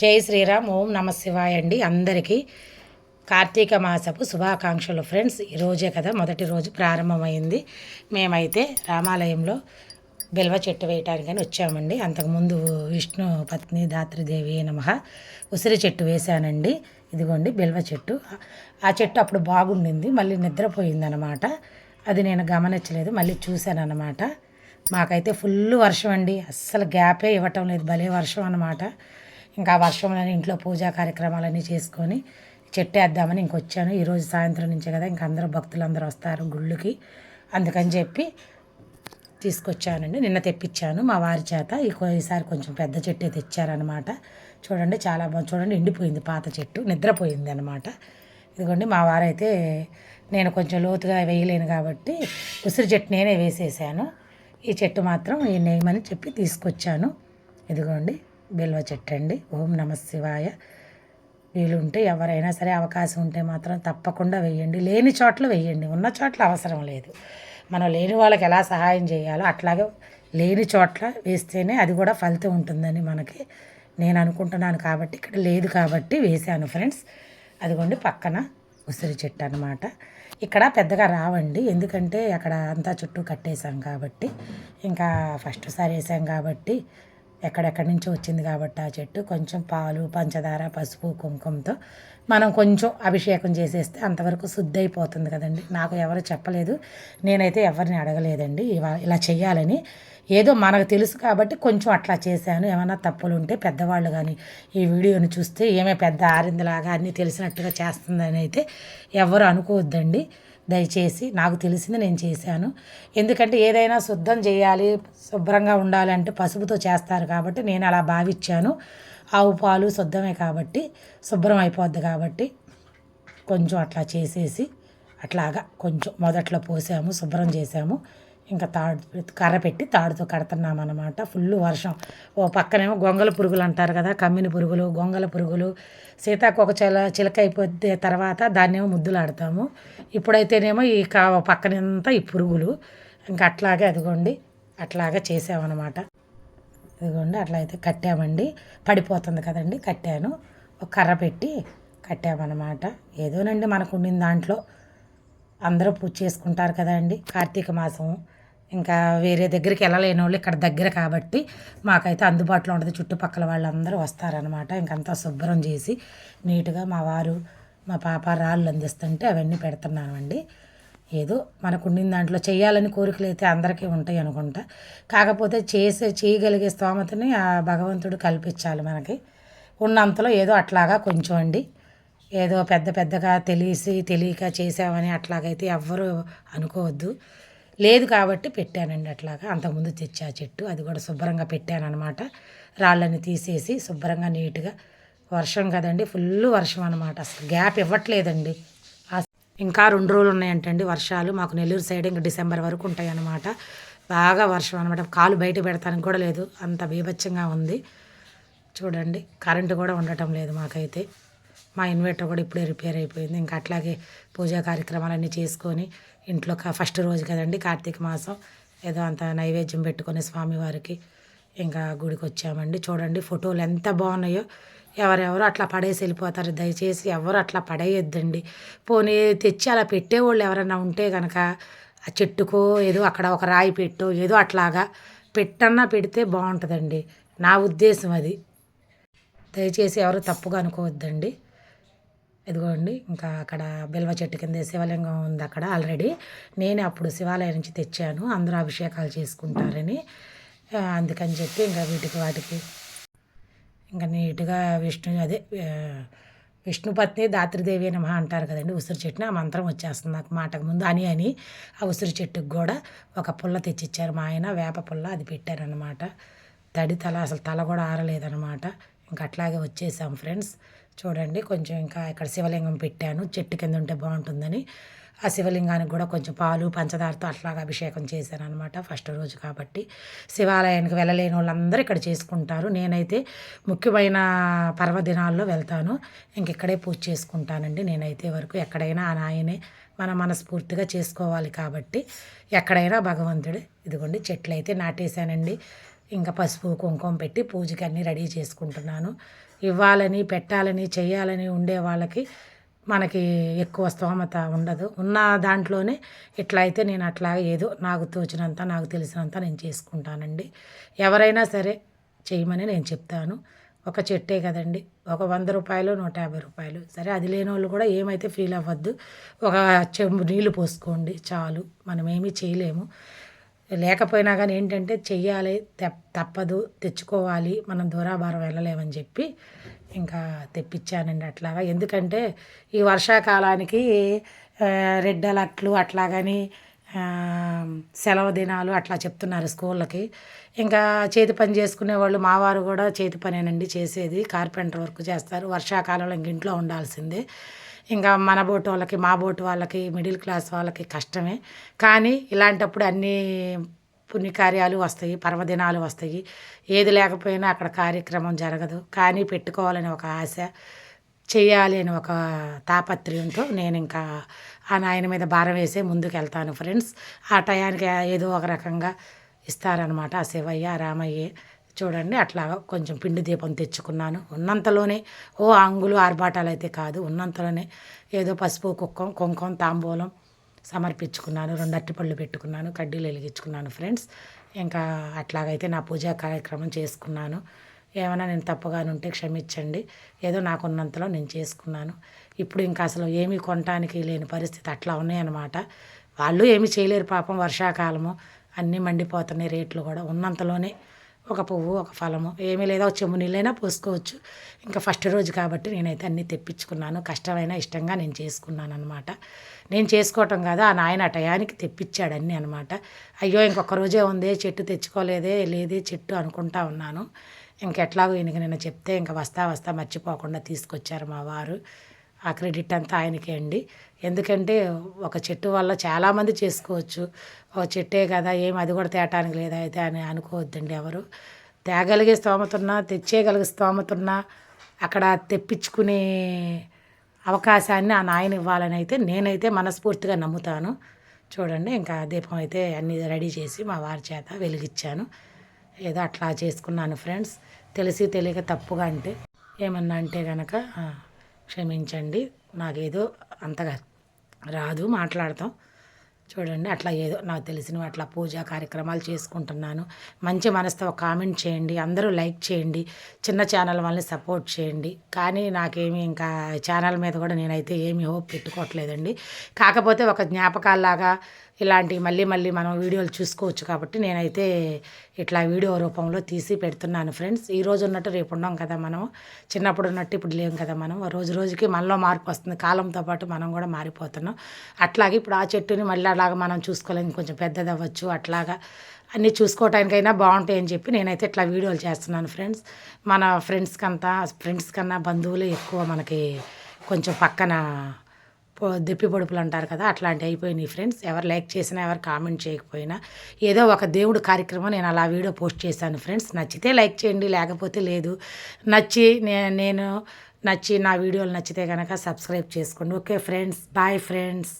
జై శ్రీరామ్ ఓం నమ శివాయ అండి అందరికీ. కార్తీక మాసపు శుభాకాంక్షలు ఫ్రెండ్స్ ఈరోజే కదా మొదటి రోజు ప్రారంభమైంది. మేమైతే రామాలయంలో బిల్వ చెట్టు వేయటానికని వచ్చామండి. అంతకుముందు విష్ణు పత్ని దాత్రిదేవి నమ ఉసిరి చెట్టు వేశానండి. ఇదిగోండి బిల్వ చెట్టు. ఆ చెట్టు అప్పుడు బాగుండింది మళ్ళీ నిద్రపోయిందనమాట. అది నేను గమనించలేదు మళ్ళీ చూశాను అనమాట మాకైతే ఫుల్ వర్షం అండి. అస్సలు గ్యాపే ఇవ్వటం లేదు భలే వర్షం అనమాట. ఇంకా వర్షంలో ఇంట్లో పూజా కార్యక్రమాలన్నీ చేసుకొని చెట్టు వేద్దామని ఇంకొచ్చాను ఈరోజు సాయంత్రం నుంచే కదా ఇంక అందరూ భక్తులు అందరూ వస్తారు గుళ్ళుకి. అందుకని చెప్పి తీసుకొచ్చానండి. నిన్న తెప్పించాను మా వారి చేత. ఈసారి కొంచెం పెద్ద చెట్టే తెచ్చారనమాట చూడండి చాలా బాగుంది చూడండి ఎండిపోయింది పాత చెట్టు. నిద్రపోయింది అనమాట ఇదిగోండి మా వారైతే నేను కొంచెం లోతుగా వేయలేను కాబట్టి ఉసిరి చెట్టు నేనే వేసేసాను. ఈ చెట్టు మాత్రం ఈ నేయమని చెప్పి తీసుకొచ్చాను. ఇదిగోండి. బిల్వ చెట్టు అండి ఓం నమ శివాయ. వీలుంటే ఎవరైనా సరే అవకాశం ఉంటే మాత్రం తప్పకుండా వెయ్యండి లేని చోట్ల వెయ్యండి ఉన్న చోట్ల అవసరం లేదు. మనం లేని వాళ్ళకి ఎలా సహాయం చేయాలో అట్లాగే లేని చోట్ల వేస్తేనే అది కూడా ఫలితం ఉంటుందని మనకి నేను అనుకుంటున్నాను కాబట్టి ఇక్కడ లేదు కాబట్టి వేశాను ఫ్రెండ్స్. అదిగోండి పక్కన ఉసిరి చెట్టు అనమాట ఇక్కడ పెద్దగా రావండి. ఎందుకంటే అక్కడ అంతా చుట్టూ కట్టేశాం కాబట్టి ఇంకా ఫస్ట్ సారి వేసాం కాబట్టి ఎక్కడెక్కడి నుంచో వచ్చింది కాబట్టి ఆ చెట్టు కొంచెం పాలు పంచదార పసుపు కుంకుమతో మనం కొంచెం అభిషేకం చేసేస్తే అంతవరకు శుద్ధి అయిపోతుంది కదండి. నాకు ఎవరు చెప్పలేదు నేనైతే ఎవరిని అడగలేదండి. ఇలా చేయాలని ఏదో మనకు తెలుసు కాబట్టి కొంచెం అట్లా చేశాను. ఏమైనా తప్పులు ఉంటే పెద్దవాళ్ళు కానీ ఈ వీడియోని చూస్తే ఏమే పెద్ద ఆరిందిలాగా అన్నీ తెలిసినట్టుగా చేస్తుందని అయితే ఎవరు అనుకోవద్దండి. దయచేసి నాకు తెలిసింది నేను చేశాను. ఎందుకంటే ఏదైనా శుద్ధం చేయాలి శుభ్రంగా ఉండాలంటే పసుపుతో చేస్తారు కాబట్టి నేను అలా భావించాను. ఆవు పాలు శుద్ధమే కాబట్టి శుభ్రం అయిపోద్ది కాబట్టి కొంచెం అట్లా చేసేసి అట్లాగా కొంచెం మొదట్లో పోసాము శుభ్రం చేసాము. ఇంకా తాడు కర్ర పెట్టి తాడుతో కడుతున్నామన్నమాట. ఫుల్ వర్షం. ఓ పక్కనేమో గొంగల పురుగులు అంటారు కదా కమ్మిని పురుగులు గొంగల పురుగులు. సీతాకోక చిల చిలక అయిపోతే తర్వాత దాన్నేమో ముద్దులాడతాము. ఇప్పుడైతేనేమో ఈ కా పక్కనంతా ఈ పురుగులు. ఇంకా అట్లాగే అదిగోండి అట్లాగా చేసామన్నమాట. ఇదిగోండి అట్లా అయితే కట్టామండి. పడిపోతుంది కదండి కట్టాను. ఒక కర్ర పెట్టి కట్టామన్నమాట. ఏదోనండి మనకు ఉండిన దాంట్లో. అందరూ పూజ చేసుకుంటారు కదండి కార్తీక మాసం ఇంకా వేరే దగ్గరికి వెళ్ళలేని వాళ్ళు ఇక్కడ దగ్గర కాబట్టి మాకైతే అందుబాటులో ఉంటుంది చుట్టుపక్కల వాళ్ళందరూ వస్తారనమాట ఇంకంతా శుభ్రం చేసి నీట్గా మా వారు మా పాప రాళ్ళు అందిస్తుంటే అవన్నీ పెడుతున్నామండి. ఏదో మనకు ఉండిన దాంట్లో చేయాలని కోరికలు అయితే అందరికీ ఉంటాయి అనుకుంటా. కాకపోతే చేసే చేయగలిగే స్తోమతని ఆ భగవంతుడు కల్పించాలి మనకి. ఉన్నంతలో ఏదో అట్లాగా కొంచెం అండి. ఏదో పెద్ద పెద్దగా తెలిసి తెలియక చేసామని అట్లాగైతే ఎవ్వరూ అనుకోవద్దు. లేదు కాబట్టి పెట్టానండి అట్లాగా. అంతకుముందు తెచ్చా చెట్టు అది కూడా శుభ్రంగా పెట్టాను అనమాట రాళ్ళని తీసేసి శుభ్రంగా నీట్గా. వర్షం కదండి ఫుల్ వర్షం అనమాట అసలు గ్యాప్ ఇవ్వట్లేదండి. ఇంకా రెండు రోజులు ఉన్నాయంటండి వర్షాలు. మాకు నెల్లూరు సైడ్ ఇంకా డిసెంబర్ వరకు ఉంటాయి అన్నమాట బాగా వర్షం అనమాట కాలు బయట పెడతానికి కూడా లేదు. అంత బీభత్సంగా ఉంది. చూడండి కరెంటు కూడా ఉండటం లేదు మాకైతే. మా ఇన్వర్టర్ కూడా ఇప్పుడే రిపేర్ అయిపోయింది. ఇంకా అట్లాగే పూజా కార్యక్రమాలన్నీ చేసుకొని ఇంట్లో ఫస్ట్ రోజు కదండి కార్తీక మాసం ఏదో అంత నైవేద్యం పెట్టుకొని స్వామివారికి ఇంకా గుడికి వచ్చామండి చూడండి ఫోటోలు ఎంత బాగున్నాయో. ఎవరెవరు అట్లా పడేసి వెళ్ళిపోతారు. దయచేసి ఎవరు అట్లా పడేయొద్దండి. పోనీ తెచ్చి అలా పెట్టేవాళ్ళు ఎవరైనా ఉంటే కనుక ఆ చెట్టుకో ఏదో అక్కడ ఒక రాయి పెట్టు ఏదో అట్లాగా పెట్టన్నా పెడితే బాగుంటుందండి. నా ఉద్దేశం అది. దయచేసి ఎవరు తప్పుగా అనుకోవద్దండి. ఇదిగోండి ఇంకా అక్కడ బిల్వ చెట్టు కింద శివలింగం ఉంది అక్కడ ఆల్రెడీ నేనే అప్పుడు శివాలయం నుంచి తెచ్చాను అందరూ అభిషేకాలు చేసుకుంటారని. అందుకని చెప్పి ఇంకా వీటికి వాటికి. ఇంకా నీట్గా విష్ణు అదే విష్ణుపత్ని దాత్రిదేవి నమ అంటారు కదండి ఉసిరి చెట్టుని ఆ మంత్రం వచ్చేస్తుంది నాకు మాటకు ముందు. అని అని ఆ ఉసిరి చెట్టుకు కూడా ఒక పుల్ల తెచ్చిచ్చారు. మా ఆయన వేప పుల్ల అది పెట్టారనమాట తడి తల అసలు తల కూడా ఆరలేదనమాట ఇంకా అట్లాగే వచ్చేసాం ఫ్రెండ్స్. చూడండి కొంచెం ఇంకా ఇక్కడ శివలింగం పెట్టాను. చెట్టు కింద ఉంటే బాగుంటుందని. ఆ శివలింగానికి కూడా కొంచెం పాలు పంచదారతో అట్లాగా అభిషేకం చేశాను అనమాట ఫస్ట్ రోజు కాబట్టి. శివాలయానికి వెళ్ళలేని వాళ్ళందరూ ఇక్కడ చేసుకుంటారు. నేనైతే ముఖ్యమైన పర్వదినాల్లో వెళ్తాను. ఇంక ఇక్కడే పూజ చేసుకుంటానండి నేనైతే వరకు. ఎక్కడైనా ఆ నాయనే మనం మనస్ఫూర్తిగా చేసుకోవాలి కాబట్టి. ఎక్కడైనా భగవంతుడు ఇదిగోండి చెట్లు అయితే నాటేశానండి. ఇంకా పసుపు కుంకుమ పెట్టి పూజకి అన్నీ రెడీ చేసుకుంటున్నాను. ఇవ్వాలని పెట్టాలని చేయాలని ఉండే వాళ్ళకి మనకి ఎక్కువ స్తోమత ఉండదు. ఉన్న దాంట్లోనే ఇట్లా అయితే నేను అట్లా ఏదో నాకు తోచినంత నాకు తెలిసినంత నేను చేసుకుంటానండి. ఎవరైనా సరే చేయమని నేను చెప్తాను. ఒక చెట్టే కదండి. ఒక వంద రూపాయలు నూట యాభై రూపాయలు. సరే అది లేని వాళ్ళు కూడా ఏమైతే ఫీల్ అవ్వద్దు. ఒక చెంబు నీళ్ళు పోసుకోండి చాలు. మనం ఏమీ చేయలేము. లేకపోయినా కానీ ఏంటంటే చెయ్యాలి తప్పదు తెచ్చుకోవాలి మనం దూరాభారం వెళ్ళలేమని చెప్పి ఇంకా తెప్పించానండి అట్లాగా. ఎందుకంటే ఈ వర్షాకాలానికి రెడ్ అలర్ట్లు అట్లాగని సెలవు దినాలు అట్లా చెప్తున్నారు స్కూళ్ళకి. ఇంకా చేతి పని చేసుకునే వాళ్ళు మావారు కూడా చేతి పనేనండి చేసేది. కార్పెంటర్ వర్క్ చేస్తారు. వర్షాకాలంలో ఇంక ఇంట్లో ఉండాల్సిందే. ఇంకా మన బోటు వాళ్ళకి మా బోటు వాళ్ళకి మిడిల్ క్లాస్ వాళ్ళకి కష్టమే. కానీ ఇలాంటప్పుడు అన్నీ పుణ్యకార్యాలు వస్తాయి పర్వదినాలు వస్తాయి. ఏది లేకపోయినా అక్కడ కార్యక్రమం జరగదు. కానీ పెట్టుకోవాలని ఒక ఆశ చేయాలి అని ఒక తాపత్రయంతో నేను ఇంకా ఆ నాయన మీద భారం వేసే ముందుకు వెళ్తాను ఫ్రెండ్స్. ఆ టయానికి ఏదో ఒక రకంగా ఇస్తారనమాట ఆ శివయ్య రామయ్య. చూడండి అట్లా కొంచెం పిండి దీపం తెచ్చుకున్నాను. ఉన్నంతలోనే ఓ అంగులు ఆర్భాటాలు అయితే కాదు ఉన్నంతలోనే ఏదో పసుపు కుక్కం కుంకం తాంబూలం సమర్పించుకున్నాను రెండు అట్టిపళ్ళు పెట్టుకున్నాను కడ్డీలు వెలిగించుకున్నాను ఫ్రెండ్స్. ఇంకా అట్లాగైతే నా పూజా కార్యక్రమం చేసుకున్నాను. ఏమైనా నేను తప్పుగానుంటే క్షమించండి. ఏదో నాకున్నంతలో నేను చేసుకున్నాను. ఇప్పుడు ఇంకా అసలు ఏమీ కొనటానికి లేని పరిస్థితి అట్లా ఉన్నాయన్నమాట. వాళ్ళు ఏమీ చేయలేరు పాపం వర్షాకాలము అన్నీ మండిపోతున్నాయి రేట్లు కూడా. ఉన్నంతలోనే ఒక పువ్వు ఒక ఫలము ఏమీ లేదా. ఒక చెమ్ము నీళ్ళైనా పోసుకోవచ్చు. ఇంకా ఫస్ట్ రోజు కాబట్టి నేనైతే అన్నీ తెప్పించుకున్నాను. కష్టమైన ఇష్టంగా నేను చేసుకున్నాను అనమాట నేను చేసుకోవటం కాదు ఆ నాయన టయానికి తెప్పించాడు అన్నీ అనమాట అయ్యో ఇంకొక రోజే ఉంది చెట్టు తెచ్చుకోలేదే లేదే చెట్టు అనుకుంటా ఉన్నాను. ఇంకెట్లాగో ఈయనకి నిన్న చెప్తే ఇంకా వస్తా వస్తా మర్చిపోకుండా తీసుకొచ్చారు మా వారు. ఆ క్రెడిట్ అంతా ఆయనకే అండి. ఎందుకంటే ఒక చెట్టు వల్ల చాలామంది చేసుకోవచ్చు. ఒక చెట్టే కదా ఏం అది కూడా తేటానికి లేదా అయితే అని అనుకోవద్దండి ఎవరు. తేగలిగే స్తోమతున్నా తెచ్చేయగలిగే స్తోమతున్నా అక్కడ తెప్పించుకునే అవకాశాన్ని ఆ నాయన ఇవ్వాలని అయితే నేనైతే మనస్ఫూర్తిగా నమ్ముతాను. చూడండి ఇంకా దీపం అయితే అన్నీ రెడీ చేసి మా వారి చేత వెలిగించాను ఏదో అట్లా చేసుకున్నాను ఫ్రెండ్స్. తెలిసి తెలియక తప్పుగా అంటే ఏమన్నా అంటే కనుక క్షమించండి. నాకేదో అంతగా రాదు మాట్లాడతాం. చూడండి అట్లా ఏదో నాకు తెలిసినవి అట్లా పూజా కార్యక్రమాలు చేసుకుంటున్నాను. మంచి మనసుతో కామెంట్ చేయండి అందరూ లైక్ చేయండి చిన్న ఛానల్ వాళ్ళని సపోర్ట్ చేయండి. కానీ నాకేమి ఇంకా ఛానల్ మీద కూడా నేనైతే ఏమి హోప్ పెట్టుకోవట్లేదండి. కాకపోతే ఒక జ్ఞాపకాల్లాగా ఇలాంటివి మళ్ళీ మళ్ళీ మనం వీడియోలు చూసుకోవచ్చు కాబట్టి నేనైతే ఇట్లా వీడియో రూపంలో తీసి పెడుతున్నాను ఫ్రెండ్స్. ఈ రోజు ఉన్నట్టు రేపు ఉండం కదా మనం. చిన్నప్పుడు ఉన్నట్టు ఇప్పుడు లేం కదా మనం. రోజు రోజుకి మనలో మార్పు వస్తుంది. కాలంతో పాటు మనం కూడా మారిపోతున్నాం. అట్లాగే ఇప్పుడు ఆ చెట్టుని మళ్ళీ అలాగా మనం చూసుకోలేము కొంచెం పెద్దది అవ్వచ్చు అట్లాగా. అన్నీ చూసుకోవటానికైనా బాగుంటాయి అని చెప్పి నేనైతే ఇట్లా వీడియోలు చేస్తున్నాను ఫ్రెండ్స్. మన ఫ్రెండ్స్ కంతా ఫ్రెండ్స్ కన్నా బంధువులు ఎక్కువ మనకి కొంచెం పక్కన పొ- దెప్పి పొడుపులు అంటారు కదా అట్లాంటి అయిపోయినాయి ఫ్రెండ్స్. ఎవరు లైక్ చేసినా ఎవరు కామెంట్ చేయకపోయినా ఏదో ఒక దేవుడు కార్యక్రమం నేను అలా వీడియో పోస్ట్ చేశాను ఫ్రెండ్స్. నచ్చితే లైక్ చేయండి లేకపోతే లేదు. నచ్చి నే- నేను నచ్చి నా వీడియోలు నచ్చితే కనుక సబ్స్క్రైబ్ చేసుకోండి. Okay friends bye friends.